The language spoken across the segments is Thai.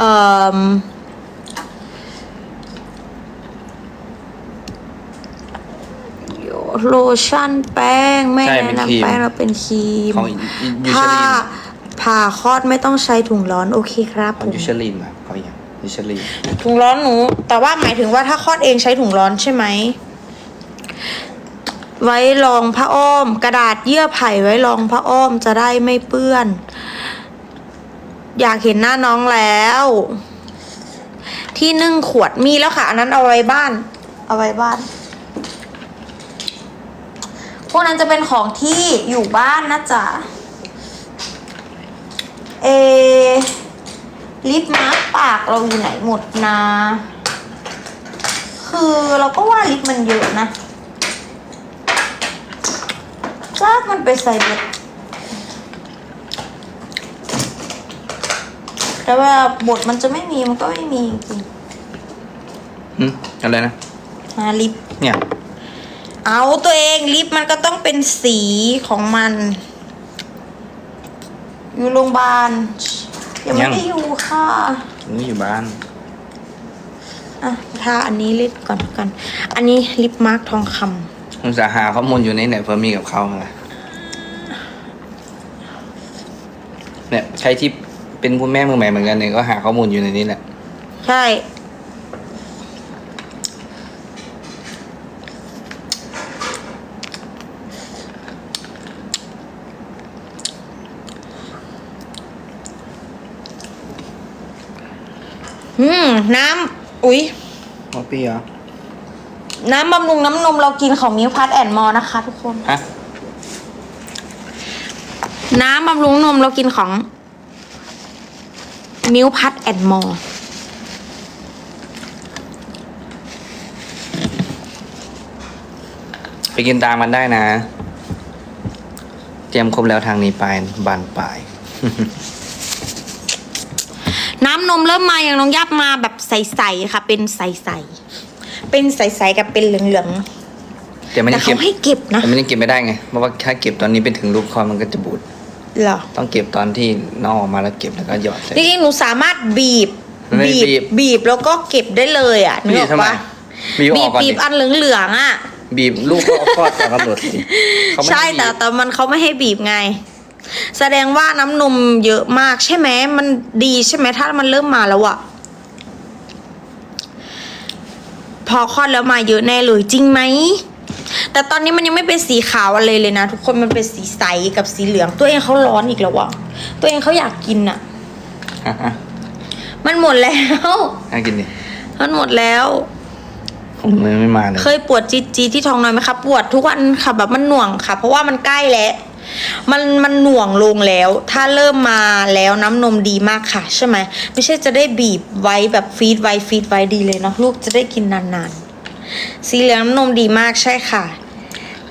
เอ่อโลชั่นแป้ง ไม่ใช่แนะเป็นครีมนำแป้งเราเป็นครีมของยูชถ้าลีนผ่าคลอดไม่ต้องใช้ถุงร้อนโอเคครับขผองม ยูชลีนอะเขาอย่างยูชลีนถุงร้อนหนู แต่ว่าหมายถึงว่าถ้าคลอดเองใช้ถุงร้อนใช่ไหม ไว้รองผ้าอ้อม กระดาษเยื่อไผ่ไว้รองผ้าอ้อมจะได้ไม่เปื้อน อยากเห็นหน้าน้องแล้ว ที่นึ่งขวดมีแล้วค่ะ อันนั้นเอาไว้บ้าน เอาไว้บ้าน พวกนั้นจะเป็นของที่อยู่บ้านนะจ๊ะเอลิปมาร์กปากเราอยู่ไหนหมดนะ คือเราก็ว่าลิปมันเยอะนะลากมันไปใส่เบ็ด แต่ว่าบทมันจะไม่มีมันก็ไม่มีจริงหึอะไรนะๆหาลิป เนี่ย เอาตัวเองลิปมันก็ต้องเป็นสีของมัน อยู่โรงพยาบาลยังไม่ได้อยู่ค่ะนี่อยู่บ้าน อะทาอันนี้ลิปก่อนกัน อันนี้ลิปมาร์กทองคผมจะหาข้อมูลอยู่ในไหนเพื่อมีกับเขาไงเนี่ยใครที่ เป็นผู้แม่มือใหม่เหมือนกันเนี่ยก็หาข้อมูลอยู่ในนี้แหละำใช่ อืม น้ำ อุ๊ยมอปี้เหรอ น้ำบำรุงน้ำนมเรากินของมิวพัทแอนมอนะคะทุกคน ฮะ น้ำบำรุงนมเรากินของ มิวพัทแอนมอไปกินตามมันได้นะ เตรียมครบแล้วทางนี้ไปบานปลาย น้ำนมเริ่มมาอย่างน้องยับมาแบบใสๆค่ะ เป็นใสๆเป็นใสๆกับเป็นเหลืองแต่ไม่ๆแต่ได้เก็เขาบให้เก็บนะแต่ไม่ได้เก็บไม่ได้ไงเพราะว่าถ้าเก็บตอนนี้ไปถึงลูกคอมันก็จะบูด เหรอต้องเก็บตอนที่น้องออกมาแล้วเก็บแล้วก็หยอดใส่ จริงๆหนูสามารถบีบไม่บีบีบ บีบแล้วก็เก็บได้เลยอะนึกบีอบอกทำไมปะบีบอบีอบกก่อนบีดิบอันเหลืองๆอะ บีบลูกก็เอาคลอดตามกำหนดสิเขาไม่ใช่ให้บีแต่บแต่มันเขาไม่ให้บีบไง แสดงว่าน้ำนมเยอะมากใช่ไหมมันดีใช่ไหมถ้ามันเริ่มมาแล้วอะพอคลอดแล้วมาเยอะแน่เลยจริงไหม แต่ตอนนี้มันยังไม่เป็นสีขาวอะไรเลยนะ ทุกคนมันเป็นสีใสกับสีเหลือง ตัวเองเขาร้อนอีกแล้วอะตัวเองเขาอยากกินอะอะอะมันหมดแล้วให้กินดิมันหมดแล้วผมเลยไม่มาเลยเคยปวดจีดจีดที่ท้องน้อยไหมคะปวดทุกวันค่ะแบบมันหน่วงค่ะ เพราะว่ามันใกล้แล้วมันมันหน่วงลงแล้ว ถ้าเริ่มมาแล้วน้ำนมดีมากค่ะ ใช่ไหมไม่ใช่จะได้บีบไว้แบบฟีดไว้ฟีดไว้ดีเลยเนาะลูกจะได้กินนานๆ สีเหลืองน้ำนมดีมากใช่ค่ะ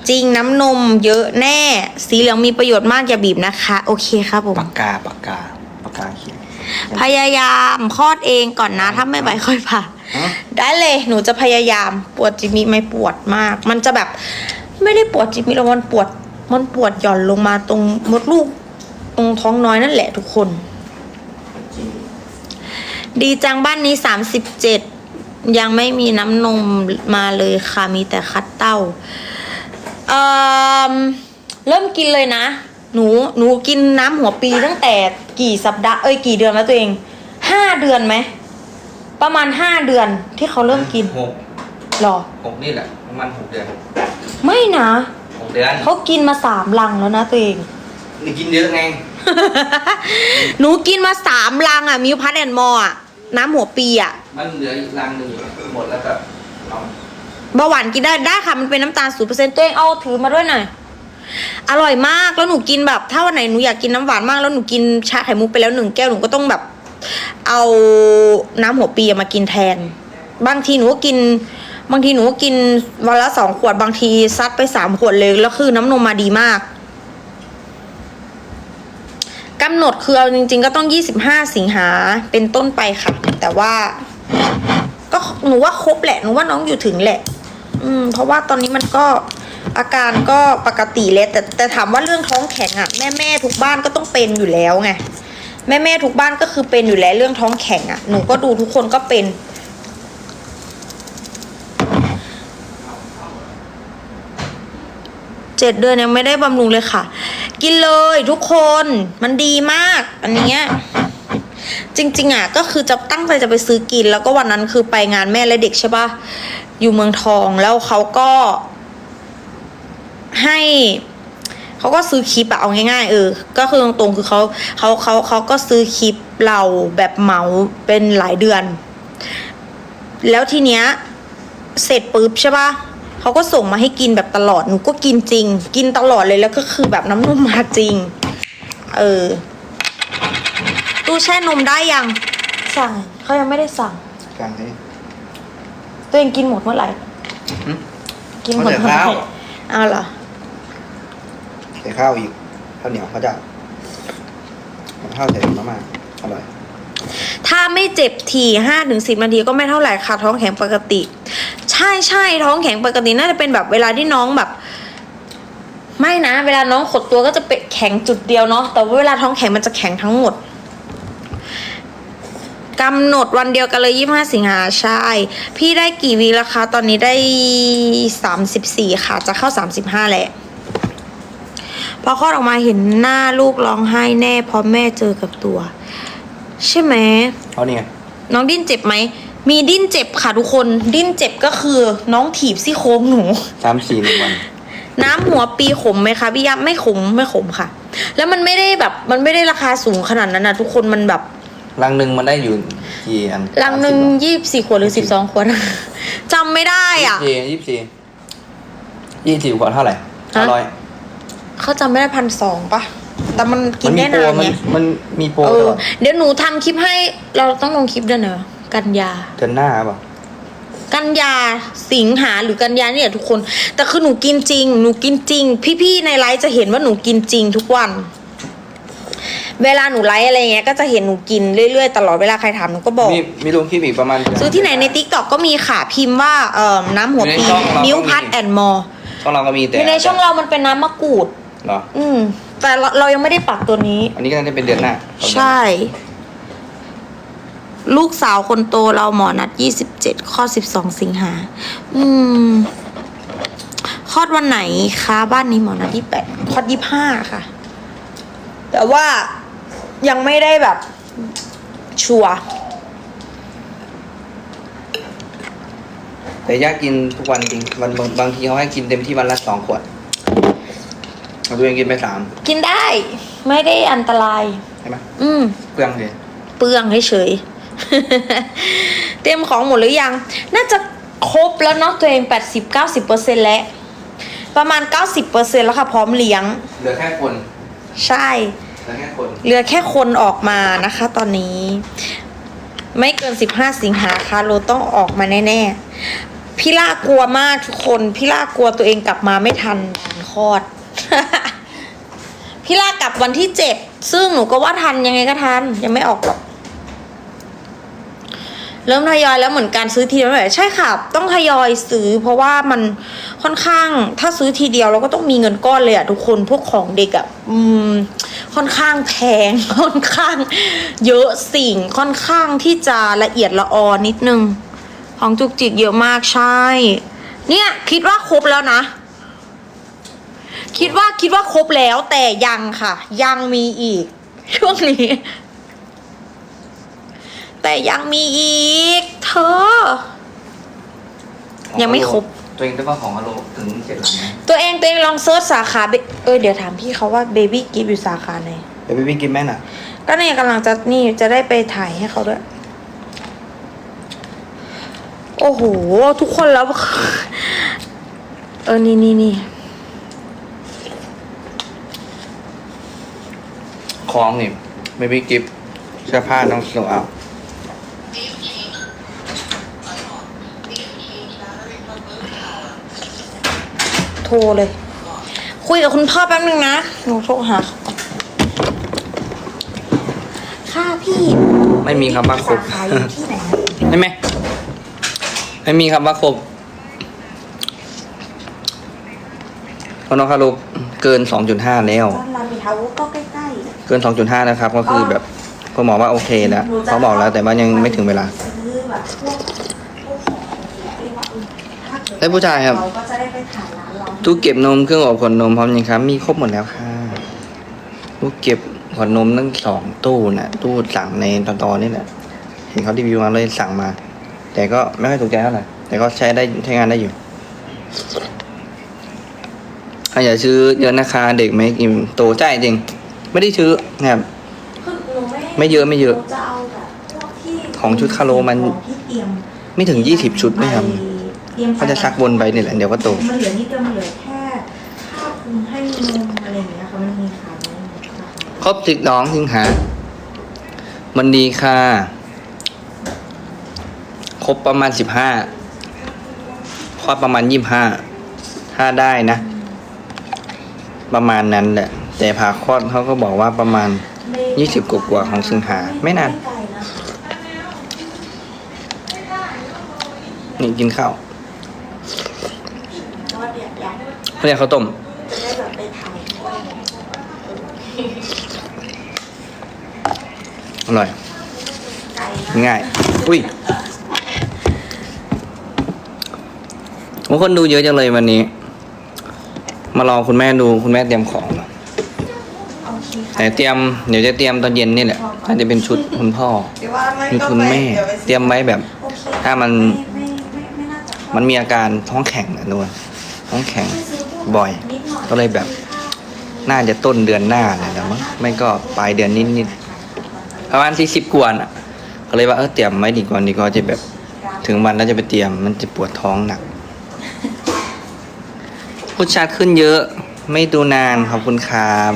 จริงน้ำนมเยอะแน่ สีเหลืองมีประโยชน์มากอย่าบีบนะคะ โอเคครับผมปากกาปากกาปากกาเขียนพยายามคลอดเองก่อนนะ ถ้าไม่ไหวค่อยผ่าฮะได้เลยหนูจะพยายามปวดจิมิไม่ปวดมาก มันจะแบบไม่ได้ปวดจิมิแล้วมันปวด มันปวดหย่อนลงมาตรงมดลูก ตรงท้องน้อยนั่นแหละทุกคน ดีจังบ้านนี้สามสิบเจ็ด ยังไม่มีน้ำนมมาเลยค่ะ มีแต่คัดเต้าเอ่อเริ่มกินเลยนะ หนู หนูกินน้ำหัวปีตั้งแต่กี่สัปดาห์ เอ้ย กี่เดือนแล้วตัวเอง ห้าเดือนไหม ประมาณห้าเดือนที่เขาเริ่มกินหกหรอหกนี่แหละ ประมาณหกเดือน ไม่นะหกเดือน เขากินมาสามลังแล้วนะตัวเองนี่กินเยอะไง หนูกินมาสามลังอะมิวพัทแอนมออะ น้ำหัวปีอะมันเหลืออีกรังหนึ่งหมดแล้วแบบเอาเบาหวานกินได้ได้ค่ะมันเป็นน้ำตาลศูนเปอร์เซ็นต์ตัวเองเอาถือมาด้วยหน่อย อร่อยมากแล้วหนูกินแบบ ถ้าวันไหนหนูอยากกินน้ำหวานมากแล้วหนูกินชาไข่มุกไปแล้วหนึ่งแก้วหนูก็ต้องแบบ เอาน้ำหัวปีมากินแทน บางทีหนูก็กิน บางทีหนูก็กินวันละสองขวดบางทีซัดไปสามขวดเลยแล้วคือน้ำนมมาดีมาก กำหนดคือเอาจริง ๆ ก็ต้อง 25 สิงหาเป็นต้นไปค่ะ แต่ว่าก็หนูว่าครบแหละหนูว่าน้องอยู่ถึงแหละ อืม เพราะว่าตอนนี้มันก็อาการก็ปกติแล้วแต่แต่ถามว่าเรื่องท้องแข็งอะ่ะแม่แม่ทุกบ้านก็ต้องเป็นอยู่แล้วไงแม่แม่ทุกบ้านก็คือเป็นอยู่แล้วเรื่องท้องแข็งอะ่ะหนูก็ดูทุกคนก็เป็น เจ็ดเดือนยังไม่ได้บำรุงเลยค่ะ กินเลยทุกคนมันดีมาก อันเนี้ยจริงๆอะก็คือจะตั้งใจจะไปซื้อกิน แล้วก็วันนั้นคือไปงานแม่และเด็กใช่ปะอยู่เมืองทองแล้วเขาก็ให้เขาก็ซื้อคลิปอะเอาง่ายๆเออ ก็คือตรงๆคือเขาเขาเขาเขาก็ซื้อคลิปเราแบบเหมาเป็นหลายเดือน แล้วทีเนี้ยเสร็จปุ๊บใช่ปะ เขาก็ส่งมาให้กินแบบตลอดหนูก็กินจริง กินตลอดเลยแล้วก็คือแบบน้ำนมมาจริง เออตู้แช่นมได้ยังสั่งเขายังไม่ได้สั่งกลางนี้ตัวเองกินหมดเมื่อไหร่หืมกินหมดเมื่อไหร่ข้าวเอาเหรอใส่ข้าวอีกข้าวเหนียวข้าวเจ้าข้าวใส่มาม่าอร่อย ถ้าไม่เจ็บทีห้าถึงสิบนาทีก็ไม่เท่าไหร่ค่ะท้องแข็งปกติใช่ใช่ท้องแข็งปกติน่าจะเป็นแบบเวลาที่น้องแบบ ไม่นะ เวลาน้องขดตัวก็จะเป็นแข็งจุดเดียวเนาะแต่ว่าเวลาท้องแข็งมันจะแข็งทั้งหมดกำหนดวันเดียวกันเลยยี่ห้าสิงหาใช่ พี่ได้กี่วีแล้วคะ ตอนนี้ได้สามสิบสี่ค่ะ จะเข้าสามสิบห้าแหละพอคลอดออกมาเห็นหน้าลูกร้องไห้แน่เพราะแม่เจอกับตัว ใช่ไหมเอานี่ไงน้องดิ้นเจ็บไหม มีดิ้นเจ็บค่ะทุกคน ดิ้นเจ็บก็คือน้องถีบซี่โครงหนู สามสี่หนึ่งวัน น้ำหัวปีขมไหมคะพี่ยับไม่ขมไม่ขมค่ะ แล้วมันไม่ได้แบบมันไม่ได้ราคาสูงขนาดนั้นนะทุกคนมันแบบลังหนึ่งมันได้อยู่กี่อันลังหนึ่งสามสิบยี่สิบสี่ขวดหรือสิบสองขวด จำไม่ได้เหรออะ ยี่สิบสี่ยี่สิบสี่ขวดเท่าไหร่ห้าร้อยเขาจำไม่ได้พันสองปะแต่มันกินมีได้โปรนานมันไงมันมีโปรเอตอลอด เดี๋ยวหนูทำคลิปให้เราต้องลงคลิปด้วยเนอะ กันยา เดือนหน้าเปล่ะกันยาสิงหาหรือกันยาเนี่ยทุกคน แต่คือหนูกินจริง หนูกินจริง พี่ๆในไลฟ์จะเห็นว่าหนูกินจริงทุกวัน เวลาหนูไลฟ์อะไรเงี้ยก็จะเห็นหนูกินเรื่อยๆ ตลอดเวลาใครถามหนูก็บอก มีมีลงคลิปอีกประมาณเดืซื้อที่ไหนในทิกตอกก็มีค่ะพิมพ์ว่าเอ่อน้ำหัวปีในช่องเราก็มีนิ้วพัดแอนมอช่องเราก็มีแต่ในช่องเรามันเป็นน้ำมะกรูด เหรออืม แต่เราเรายังไม่ได้ปักตัวนี้ อันนี้ก็น่าจะเป็นเดือนหน้า ใช่ ลูกสาวคนโตเราหมอนัดยี่สิบเจ็ดข้อสิบสองสิงหา อืมคลอดวันไหนคะบ้านนี้หมอนัดยี่แปดคลอดยี่ห้าค่ะ แต่ว่ายังไม่ได้แบบ ชัวร์แต่ย่ากินทุกวันจริงวันบางบางทีเขาให้กินเต็มที่วันละสองขวดเอาตัวเองกินไปสามกินได้ ไม่ได้อันตรายใช่ไหมอืมเปลืองเลย เปลืองเฉยๆ เตรียมของหมดหรือยัง น่าจะครบแล้วเนาะตัวเองแปดสิบเก้าสิบเปอร์เซ็นแล้ว ประมาณเก้าสิบเปอร์เซ็นแล้วค่ะ พร้อมเลี้ยง เหลือแค่คน ใช่ เหลือแค่คน เหลือแค่คนออกมานะคะ ตอนนี้ ไม่เกินสิบห้าสิงหาคาโลต้องออกมาแน่ๆ พี่ล่ากลัวมากทุกคน พี่ล่ากลัวตัวเองกลับมาไม่ทันวันคลอด พี่ล่ากลับวันที่เจ็ดซึ่งหนูก็ว่าทันยังไงก็ทันยังไม่ออกหรอก เริ่มทยอยแล้วเหมือนการซื้อทีเดียวไม่ไหวใช่ค่ะ ต้องทยอยซื้อ เพราะว่ามันค่อนข้างถ้าซื้อทีเดียวเราก็ต้องมีเงินก้อนเลยอะทุกคนพวกของเด็กอะอืม ค่อนข้างแพงค่อนข้าง เยอะสิ่งค่อนข้างที่จะละเอียดละออนิดนึง ของจุกจิกเยอะมากใช่ เนี่ยคิดว่าครบแล้วนะ คิดว่าคิดว่าครบแล้วแต่ยังค่ะ ยังมีอีก ช่วงนี้ แต่ยังมีอีก เธอยังไม่ครบ ตัวเองได้ว่าของฮัลโหลถึงเจ็ดหลังไหมตัวเองตัวเองลองเซิร์ชสาขาเบเออเดี๋ยวถามพี่เขาว่าเบบี้กิฟอยู่สาขาไหน เดี๋ยวไปวิ่งกินแม่น่ะ ก็เนี่ยกำลังจะนี่จะได้ไปถ่ายให้เขาด้วย โอ้โห ทุกคนแล้ว เออ นี่นี่นี่ของนี่ไม่มีกิฟต์เสื้อผ้าน้องโซเอาโทรเลย คุยกับคุณพ่อแป๊บนึงนะ หนูโทรหาเขาก่อนค่ะพี่ไม่มีคำว่าครบ สาขาอยู่ที่ไหนนะใช่ไหมไม่มีคำว่าครบเพราะน้องคารุเกิน 2.5 แล้วร้านรามอินทราวก็ใกล้เกิน 2.5 นะครับ ก็คือแบบคุณหมอว่าโอเคแล้วเขาบอกแล้วแต่ว่ายังไม่ถึงเวลาซื้อแบบพวกพวกของเรียกว่าเออถ้าเกิดแล้วผู้ชายครับ เราก็จะได้ไปถ่ายร้านเรา ตู้เก็บนมเครื่องอบขวดนมพร้อมยังครับ มีครบหมดแล้วค่ะตู้เก็บขวดนมทั้งสองตู้น่ะตู้สั่งในตอนตอนนี่แหละเห็นเขารีวิวมาเลยสั่งมา แต่ก็ไม่ค่อยถูกใจเท่าไหร่แต่ก็ใช้ได้ใช้งานได้อยู่ถ้าอยากซื้อเยอะนะคะเด็กไม่กินโตใจจริง ไม่ได้ซื้อนะครับคือหนูไม่ไม่เยอะไม่เยอะหนูจะเอาแบบพวกที่ของชุดคาโลมันของที่เตรียมไม่ถึงยี่สิบชุดไม่ทเต รียมำเขาจะซักวนไปนี่แหละเดี๋ยวก็โตมันเหลือนิดเดียวมันเหลือแค่ค่าคลุมให้นมอะไรอย่างเงี้ยค่ะมันมีขายไหมคะครบสิบน้องสิงหามันดีค่ะ ครบประมาณสิบห้าคลอดประมาณยี่ห้าถ้าได้นะ ประมาณนั้นแหละ แต่ผ่าคลอดเขาก็บอกว่าประมาณไม่ยี่สิบกว่าๆของสิงหาไม่นานไกลนะนี่กินข้าว เพราะว่าเดี๋ยว อยากเขาเรียกข้าวต้มจะได้แบบไปถ่ายด้วยอร่อยไกลนะง่าย อุ้ยโอ้คนดูเยอะจังเลยวันนี้ มารอคุณแม่ดูคุณแม่เตรียมของโอเคค่ะแต่เตรียมเดี๋ยวจะเตรียมตอนเย็นนี่แหละน่าจะเป็นชุดคุณพ่อเดี๋ยวว่าไม่ชุดก็คุณไปแม่ดี๋ยวไปเตรียมไว้แบบโอเคถ้ามันไม่ไม่ไม่ไม่น่าจะเข้ามันมีอาการท้องแข็งนะด้วยท้องแข็งไม่ซื้พวก บ่อยนิดหน่อย ก็เลยแบบน่าจะต้นเดือนหน้าเลยนะมั้งไม่ก็ปลายเดือนนิดๆประมาณสี่สิบกว่าน่ะก็เลยว่าเออเตรียมไว้ดีกว่าดีกว่าจะแบบถึงวันแล้วจะไปเตรียมมันจะปวดท้องหนักพูดชัดขึ้นเยอะ ไม่ดูนานขอบคุณครับ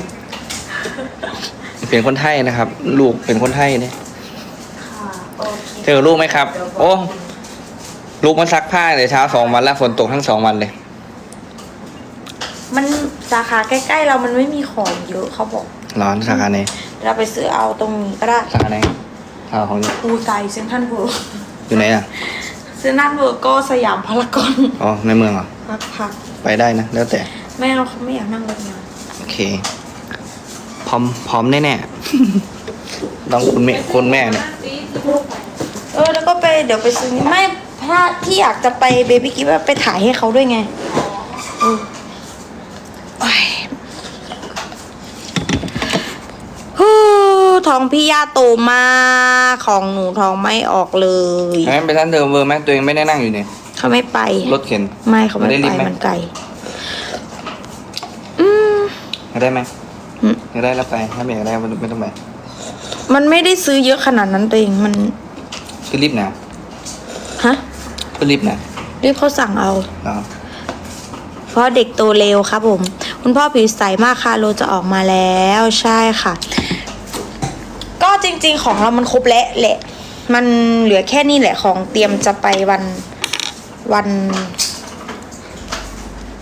เป็นคนไทยนะครับ ลูกเป็นคนไทยเนี่ยค่ะโอเคเจอลูกไหมครับ โอ้ลูกมาซักผ้าแต่เช้าสองวันแล้วฝนตกทั้งสองวันเลย มันสาขาใกล้ๆเรามันไม่มีของเยอะเขาบอกร้อนสาขาไหนเราไปซื้อเอาตรงนี้ก็ได้สาขาไหนสาขาของนี่อูไกลเซนทรันเวิร์อยู่ไหนอะเซนทรันเวิร์ก็สยามพารากอนอ๋อในเมืองเหรอพักพักไปได้นะ แล้วแต่แม่เราเขาไม่อยากนั่งรถยนต์โอเค พร้อมพร้อมแน่ๆต้องคุณแม่คุณแม่เนี่ยเออแล้วก็ไปเดี๋ยวไปซื้อนี่ไม่ถ้าที่อยากจะไปเบบี้กิฟไปถ่ายให้เขาด้วยไงเออโอ้ยฮู้ ท้องพี่ย่าโตมากของหนูท้องไม่ออกเลยงั้นไปท่านเดิมเบอร์ไหมตัวเองไม่ได้นั่งอยู่เนี่ยเขาไม่ไป รถเข็น ไม่เขาไม่ได้ไปรีบไหมมันไกลอืมอยากได้ไหมอืมอยากได้แล้วไป ถ้าไม่อยากได้ไม่ต้องไป มันไม่ได้ซื้อเยอะขนาดนั้นตัวเองมันคือรีบหนาวฮะคือรีบหนาวรีบเขาสั่งเอาเนาะเพราะเด็กโตเร็วครับผม คุณพ่อผิวใสมากค่ะโลจะออกมาแล้วใช่ค่ะ ก็จริงๆของเรามันครบแล้วแหละ มันเหลือแค่นี้แหละของเตรียมจะไปวันวัน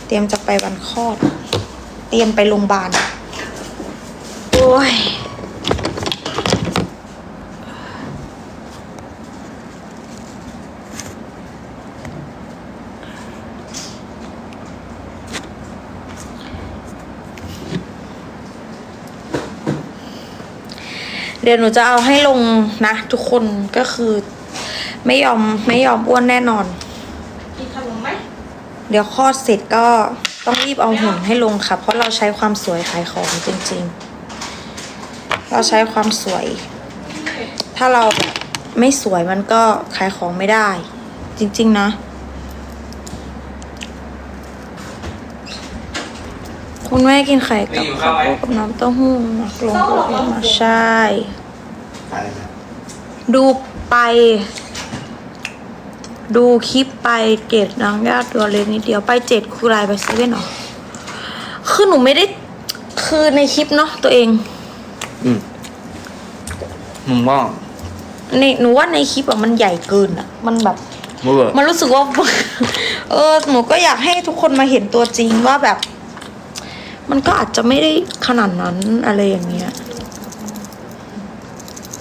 เตรียมจะไปวันคลอด เตรียมไปโรงพยาบาลโอ้ย เดี๋ยวหนูจะเอาให้ลงนะ ทุกคนก็คือ ไม่ยอมไม่ยอมอ้วนแน่นอน กินขนมไหมเดี๋ยวคลอดเสร็จก็ต้องรีบเอาหุ่นให้ลงค่ะ เพราะเราใช้ความสวยขายของจริง ๆ เราใช้ความสวย ถ้าเราแบบไม่สวยมันก็ขายของไม่ได้ จริง ๆ นะ คุณแม่กินไข่กับข้าวโพดกับน้ำเต้าหู้หมักลงโปรมาใช่อะไรนะดูไป ดูคลิปไปเกตนางญาติตัวเล็กนิดเดียวไปเจ็ดคือไลน์ไปเซเว่นหรอ คือหนูไม่ได้ คือในคลิปเนาะตัวเอง อืมมึงว่าในหนูว่าในคลิปอะมันใหญ่เกินอะมันแบบเมื่อมันรู้สึกว่า เออ หนูก็อยากให้ทุกคนมาเห็นตัวจริงว่าแบบ มันก็อาจจะไม่ได้ขนาดนั้นอะไรอย่างเงี้ย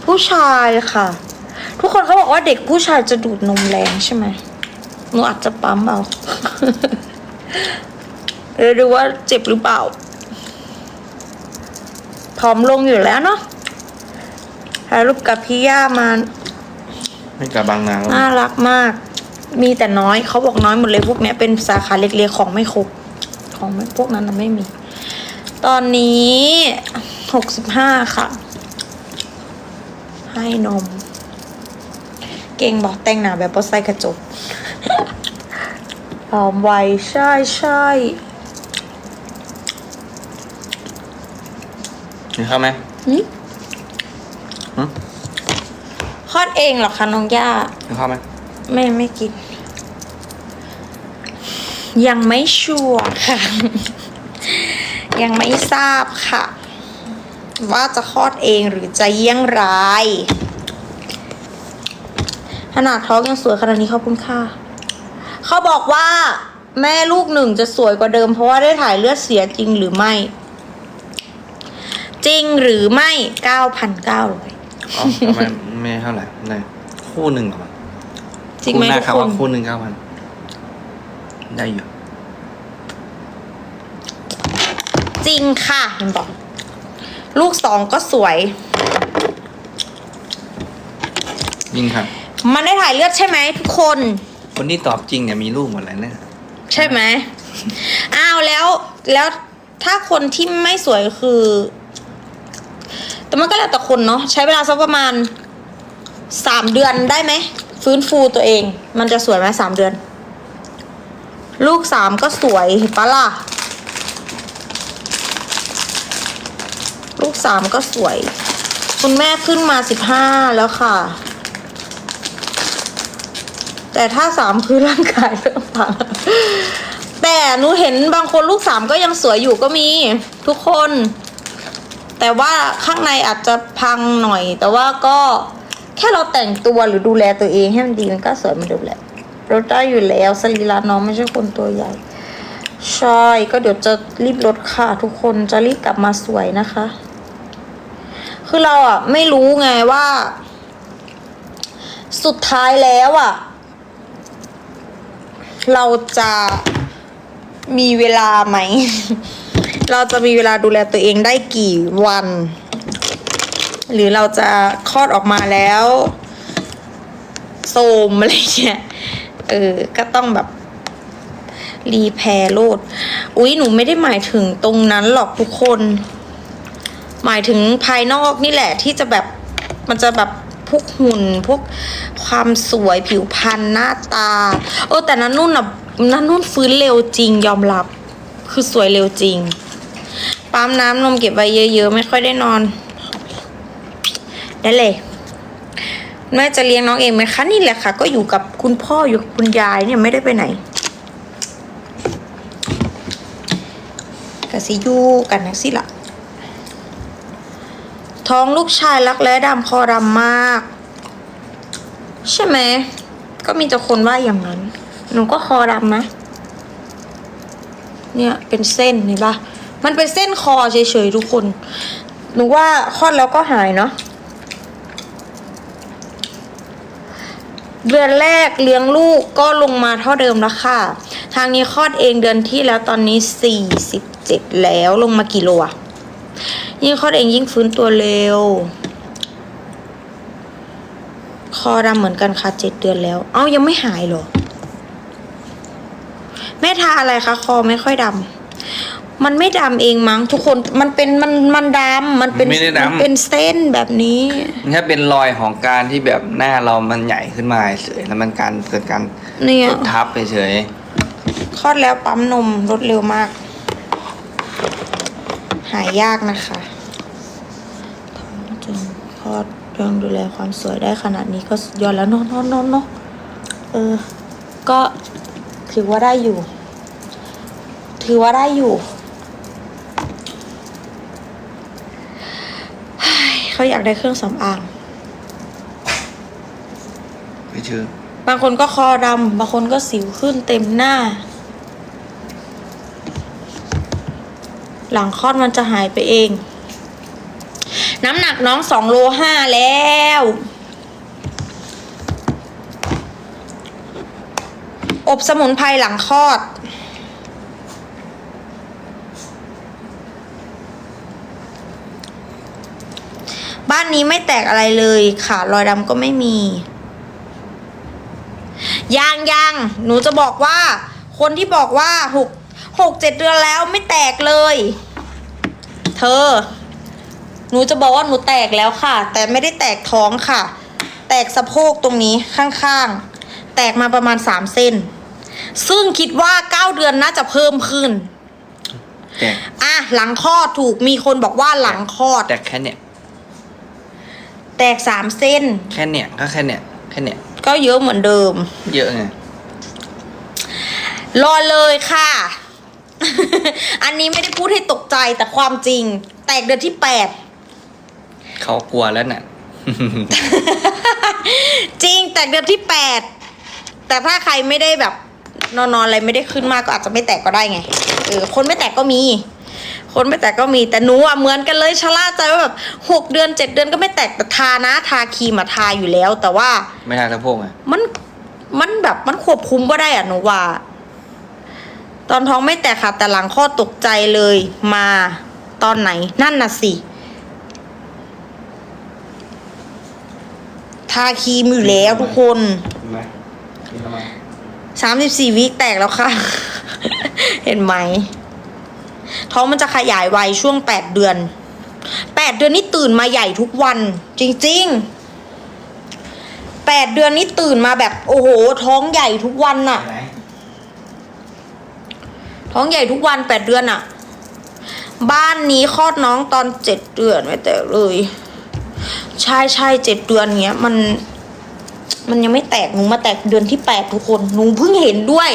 ผู้ชายค่ะ ทุกคนเขาบอกว่าเด็กผู้ชายจะดูดนมแรงใช่ไหมหนูอาจจะปั๊มเอาเดี๋ยวดูว่าเจ็บหรือเปล่า ผอมลงอยู่แล้วเนาะถ่ายรูปกับพี่ย่ามาไม่กับบางนาก็น่ารักมาก มีแต่น้อยเขาบอกน้อยหมดเลยพวกเนี้ยเป็นสาขาเล็กๆของไม่ครบของไม่พวกนั้นนะไม่มี ตอนนี้หกสิบห้าค่ะ ให้นม เก่งบอกแต่งหนาแบบบอสไซกระจกหอมไวใช่ใช่กินข้าวไหมหึหึคลอดเองเหรอคะน้องย่ากินข้าวไหมไม่ไม่กิน ยังไม่ชัวร์ค่ะ ยังไม่ทราบค่ะ ว่าจะคลอดเองหรือจะเยี่ยงไรายขนาดท้องยังสวยขนาดนี้ขอบคุณค่ะ เขาบอกว่า แม่ลูกหนึ่งจะสวยกว่าเดิม เพราะว่าได้ถ่ายเลือดเสียจริงหรือไม่ จริงหรือไม่เก้าพันเก้าร้อยอ๋อทำไมไม่เท่าไหร่ได้คู่หนึ่งเหรอจริงไหมคู่หน้าทุกครับคว่านคู่หนึ่งเก้าพันได้อยู่ จ ริงค่ะมันบอก ลูกสองก็สวยยิงครับ มันได้ถ่ายเลือดใช่ไหมทุกคน คนที่ตอบจริงเนี่ยมีลูกหมดแล้วเนี่ยใช่ไหมอ้าวแล้วแล้วถ้าคนที่ไม่สวยคือ แต่มันก็แล้วแต่คนเนาะใช้เวลาสักประมาณสามเดือนได้ไหม ฟื้นฟูตัวเอง มันจะสวยไหมสามเดือน ลูกสามก็สวยเห็นปะล่ะ ลูกสามก็สวย คุณแม่ขึ้นมาสิบห้าแล้วค่ะ แต่ถ้าสามคือร่างกายเริ่มพังแต่หนูเห็นบางคนลูกสามก็ยังสวยอยู่ก็มีทุกคน แต่ว่าข้างในอาจจะพังหน่อย แต่ว่าก็แค่เราแต่งตัวหรือดูแลตัวเองให้มันดีมันก็สวยมือนเดิมแหละลดได้อยู่แล้วสรีระน้องไม่ใช่คนตัวใหญ่ใช่ก็เดี๋ยวจะรีบลดค่ะทุกคนจะรีบกลับมาสวยนะคะ คือเราอะไม่รู้ไงว่า สุดท้ายแล้วอะ เราจะมีเวลาไหม เราจะมีเวลาดูแลตัวเองได้กี่วัน หรือเราจะคลอดออกมาแล้วโซมอะไรเงี้ย เออ ก็ต้องแบบรีแพร์โลด อุ๊ย หนูไม่ได้หมายถึงตรงนั้นหรอกทุกคน หมายถึงภายนอกนี่แหละที่จะแบบมันจะแบบพวกหุ่นพวกความสวยผิวพรรณหน้าตาโอ้แต่นั้นนุ่นอะนั้นนุ่นฟื้นเร็วจริงยอมรับ คือสวยเร็วจริงปั๊มน้ำนมเก็บไว้เยอะๆ ไม่ค่อยได้นอน ได้เลย แม่จะเลี้ยงน้องเองไหมคะนี่แหละค่ะ ก็อยู่กับคุณพ่ออยู่กับคุณยายเนี่ยไม่ได้ไปไหนกสิยูกันนักสิละ ท้องลูกชายรักแร้ดำคอดำมาก ใช่ไหม ก็มีแต่คนว่าอย่างนั้น หนูก็คอดำนะ เนี่ยเป็นเส้นเห็นปะมันเป็นเส้นคอเฉยๆทุกคน หนูว่าคลอดแล้วก็หายเนาะเดือนแรกเลี้ยงลูกก็ลงมาเท่าเดิมแล้วค่ะ ทางนี้คลอดเองเดือนที่แล้วตอนนี้สี่สิบเจ็ดแล้วลงมากี่โลอะ ยิ่งคลอดเองยิ่งฟื้นตัวเร็ว คอดำเหมือนกันค่ะเจ็ดเดือนแล้ว เอ้ายังไม่หายเหรอ แม่ทาอะไรคะคอไม่ค่อยดำมันไม่ดำเองมั้งทุกคนมันเป็นมันมันดำมันเป็นไม่ได้ดำมันเป็นเส้นแบบนี้มันแค่เป็นรอยของการที่แบบหน้าเรามันใหญ่ขึ้นมาเฉยแล้วมันการเกิดการเนี่ย กดทับไปเฉย คลอดแล้วปั๊มนมรดเร็วมาก หายยากนะคะท้องจนคลอดเรื่องดูแลความสวยได้ขนาดนี้ก็สุดยอดแล้วเนาะเนาะเนาะเนาะเออ ก็ถือว่าได้อยู่ ถือว่าได้อยู่เฮ้ยเขาอยากได้เครื่องสำอาง ไม่เชื่อบางคนก็คอดำบางคนก็สิวขึ้นเต็มหน้า หลังคลอดมันจะหายไปเอง น้ำหนักน้องสองโลห้าแล้วอบสมุนไพรหลังคลอด บ้านนี้ไม่แตกอะไรเลยค่ะ รอยดำก็ไม่มี ยังยังหนูจะบอกว่า คนที่บอกว่าหก หกเจ็ดเดือนแล้วไม่แตกเลย เธอ หนูจะบอกว่าหนูแตกแล้วค่ะ แต่ไม่ได้แตกท้องค่ะ แตกสะโพกตรงนี้ข้างๆ แตกมาประมาณสามเส้น ซึ่งคิดว่าเก้าเดือนน่าจะเพิ่มขึ้น แต่อะหลังคลอดถูกมีคนบอกว่าหลังคลอด แต่แค่เนี้ยแตกสามเส้น แค่เนี้ยก็แค่เนี้ยแค่เนี้ยก็เยอะเหมือนเดิม เยอะไง รอเลยค่ะ อันนี้ไม่ได้พูดให้ตกใจแต่ความจริง แตกเดือนที่แปดเขากลัวแล้วน่ะ จริงแตกเดือนที่แปดแต่ถ้าใครไม่ได้แบบ นอนๆอะไรไม่ได้ขึ้นมากก็อาจจะไม่แตกก็ได้ไงเออคนไม่แตกก็มี คนไม่แตกก็มีแต่หนูอะเหมือนกันเลยชะล่าใจว่าแบบหกเดือนเจ็ดเดือนก็ไม่แตกแต่ทานะ ทาครีมมาทาอยู่แล้ว แต่ว่าไม่ทาสะโพกไงมันมันแบบมันควบคุมก็ได้อะหนูว่า ตอนท้องไม่แตกค่ะแต่หลังข้อดตกใจเลยมาตอนไหนนั่นน่ะสิทาครีมอยู่แล้วทุกคนเห็นไหมนี่ทำไมสามสิบสี่วิแตกแล้วค่ะ เห็นไหม ท้องมันจะขยายวัยช่วงแปดเดือน แปดเดือนนี่ตื่นมาใหญ่ทุกวัน จริงๆแปดเดือนนี่ตื่นมาแบบ โอ้โห ท้องใหญ่ทุกวันน่ะเห็นไหม ท้องใหญ่ทุกวันแปดเดือนอะบ้านนี้คลอดน้องตอนเจ็ดเดือนไม่แต่เลย ใช่ใช่เจ็ดเดือนเงี้ย มัน มันยังไม่แตกหนูมาแตกเดือนที่แปดทุกคนหนูเพิ่งเห็นด้วย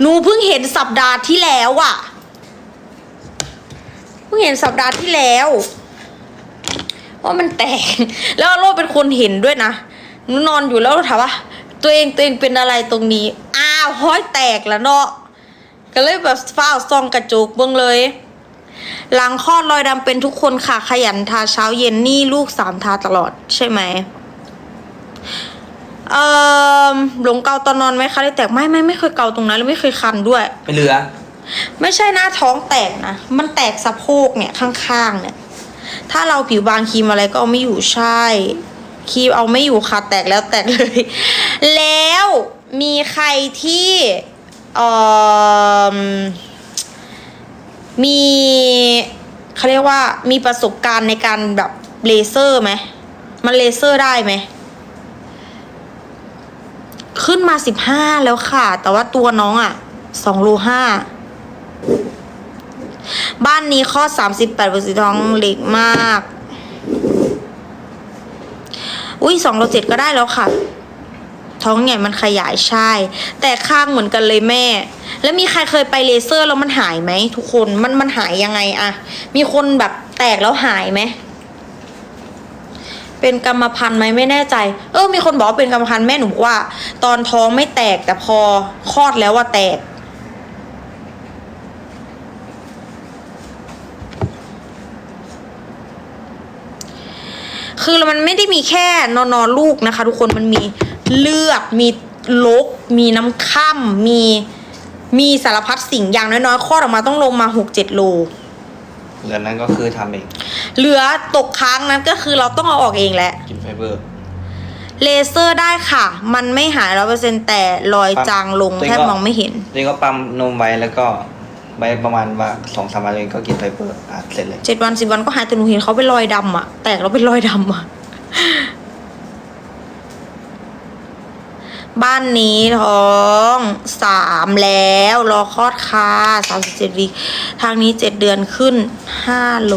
หนูเพิ่งเห็นสัปดาห์ที่แล้วอะเพิ่งเห็นสัปดาห์ที่แล้วว่ามันแตก แล้วโรดเป็นคนเห็นด้วยนะหนูนอนอยู่แล้วถามว่าตัวเองตัวเองเป็นอะไรตรงนี้ อ้าวห้อยแตกแล้วเนาะ ก็เลยแบบฝ้าวซองกระจุกเบิ่งเลย หลังคลอดรอยดำเป็นทุกคนค่ะ ขยันทาเช้าเย็นนี่ลูกสามทาตลอดใช่ไหมเอ่อหลงเกาตอนนอนไหมคะได้แตกไม่ไม่ไม่เคยเกาตรงนั้นแล้วไม่เคยคันด้วยไม่เหลือ ไม่ใช่หน้าท้องแตกนะ มันแตกสะโพกเนี่ยข้างๆเนี่ย ถ้าเราผิวบางครีมอะไรก็เอาไม่อยู่ใช่ครีมเอาไม่อยู่ค่ะแตกแล้วแตกเลย แล้วมีใครที่เอ่อ มีเขาเรียกว่ามีประสบการณ์ในการแบบเลเซอร์ไหมมันเลเซอร์ได้ไหมขึ้นมาสิบห้าแล้วค่ะ แต่ว่าตัวน้องอะ่ะสองโลห้าบ้านนี้ข้อสามสิบแปดเปอร์เซ็นต์ท้องเล็กมาก อุ้ยสองโลเจ็ดก็ได้แล้วค่ะ ท้องใหญ่มันขยายใช่ แต่ข้างเหมือนกันเลยแม่ แล้วมีใครเคยไปเลเซอร์แล้วมันหายไหมทุกคนมันมันหายยังไงอะมีคนแบบแตกแล้วหายไหมเป็นกรรมพันธุ์ไหมไม่แน่ใจ เออมีคนบอกว่าเป็นกรรมพันธุ์แม่หนูบอกว่า ตอนท้องไม่แตกแต่พอคลอดแล้วว่าแตกคือมันไม่ได้มีแค่นอนนอนลูกนะคะ ทุกคนมันมี เลือดมีลก มีน้ำค่ำมีมีสารพัดสิ่งอย่างน้อยๆคลอดออกมาต้องลงมาหกเจ็ดโล เหลือนั้นก็คือทำเอง เหลือตกค้างนั้นก็คือเราต้องเอาออกเองแหละ กินไฟเบอร์ เลเซอร์ได้ค่ะ มันไม่หายร้อยเปอร์เซ็นแต่รอยจางลงตัวเองแทบก็มองไม่เห็นนี่ก็ปั๊มนมไว้แล้วก็ไว้ประมาณว่าสองสามวันเองก็กินไฟเบอร์อะเสร็จเลย เจ็ดวันสิบวันก็หายแต่หนูเห็นเขาเป็นรอยดำอะแตกแล้วเป็นรอยดำอะ บ้านนี้ท้องสามแล้วรอคลอดค่ะสามสิบเจ็ดวีทางนี้เจ็ดเดือนขึ้นห้าโล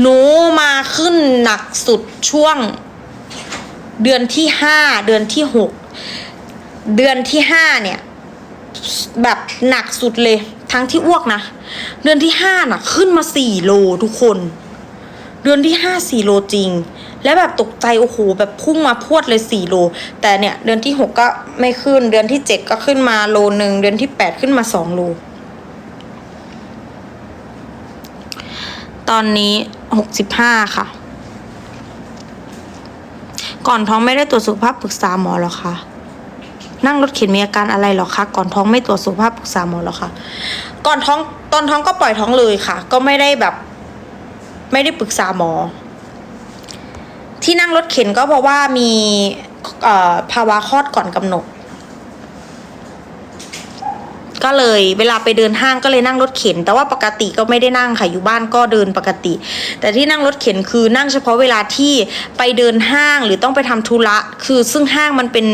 หนูมาขึ้นหนักสุดช่วง เดือนที่ห้าเดือนที่หกเดือนที่ห้าเนี่ย แบบหนักสุดเลย ทั้งที่อ้วกนะ เดือนที่ห้าน่ะ ขึ้นมาสี่โลทุกคน เดือนที่ห้าสี่โลจริง แล้วแบบตกใจโอ้โหแบบพุ่งมาพวดเลยสี่โล แต่เนี่ยเดือนที่หกก็ไม่ขึ้น เดือนที่เจ็ดก็ขึ้นมาโลหนึ่งเดือนที่แปดขึ้นมาสองโล ตอนนี้หกสิบห้าค่ะ ก่อนท้องไม่ได้ตรวจสุขภาพปรึกษาหมอหรอคะนั่งรถเข็นมีอาการอะไรหรอคะก่อนท้องไม่ตรวจสุขภาพปรึกษาหมอหรอคะก่อนท้องตอนท้องก็ปล่อยท้องเลยค่ะ ก็ไม่ได้แบบ ไม่ได้ปรึกษาหมอ ที่นั่งรถเข็นก็เพราะว่ามีภาวะคลอดก่อนกำหนด ก็เลยเวลาไปเดินห้างก็เลยนั่งรถเข็น แต่ว่าปกติก็ไม่ได้นั่งค่ะอยู่บ้านก็เดินปกติ แต่ที่นั่งรถเข็นคือนั่งเฉพาะเวลาที่ไปเดินห้างหรือต้องไปทำธุระ คือซึ่งห้างมันเป็น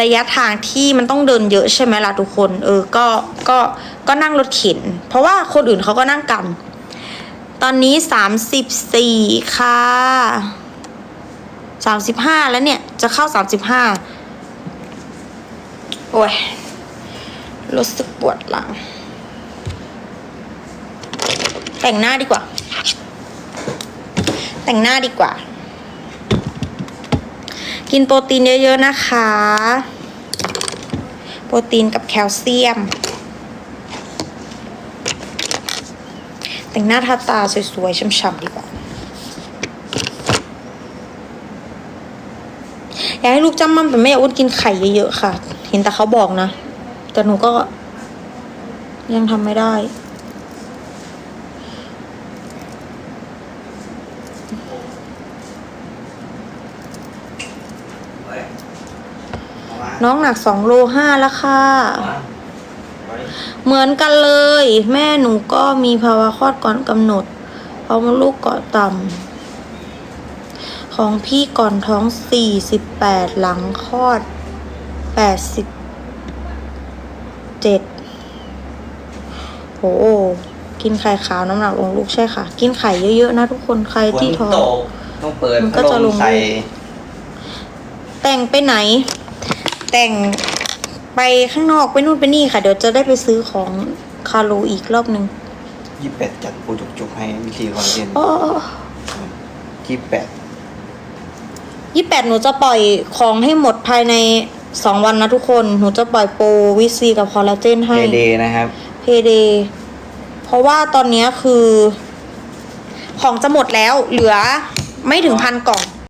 ระยะทางที่มันต้องเดินเยอะใช่ไหมล่ะทุกคน เออก็ก็ก็นั่งรถเข็น เพราะว่าคนอื่นเขาก็นั่งกัน ตอนนี้สามสิบสี่ค่ะ สามสิบห้าแล้วเนี่ย จะเข้าสามสิบห้าโอ้ย รู้สึกปวดหลัง แต่งหน้าดีกว่า แต่งหน้าดีกว่า กินโปรตีนเยอะ ๆ นะคะ โปรตีนกับแคลเซียม แต่งหน้าทาตาสวย ๆช่ำๆดีกว่า อยากให้ ลูกจำมั่มแต่ไม่อยากอ้วนกินไข่เยอะๆค่ะ เห็นแต่เขาบอกนะ แต่หนูก็ยังทำไม่ได้น้องหนักสองโลห้าแล้วค่ะ เหมือนกันเลย แม่หนูก็มีภาวะคลอดก่อนกำหนดเพราะมดลูกเกาะต่ำ ของพี่ก่อนท้องสี่สิบแปดหลังคลอดแปดสิบเจ็ดโห กินไข่ขาวน้ำหนักลงลูกใช่ค่ะ กินไข่เยอะๆนะทุกคนใครฝนที่ท้อง ตกต้องเปิดมันก็พัดจะลลมง ใส่แต่งไปไหน แต่งไปข้างนอกไปนู่นไปนี่ค่ะ เดี๋ยวจะได้ไปซื้อของคาโลอีกรอบหนึ่งยี่แปดจัดปูจุกๆให้วิธีคอนเทนต์อ๋อยี่แปด ยี่แปดหนูจะปล่อยของให้หมดภายในสองวันนะทุกคน หนูจะปล่อยโปรวิซีกับคอลลาเจนให้เฮเดนะครับ เพเด เพราะว่าตอนเนี้ยคือ ของจะหมดแล้วเหลือไม่ถึงพันกล่อง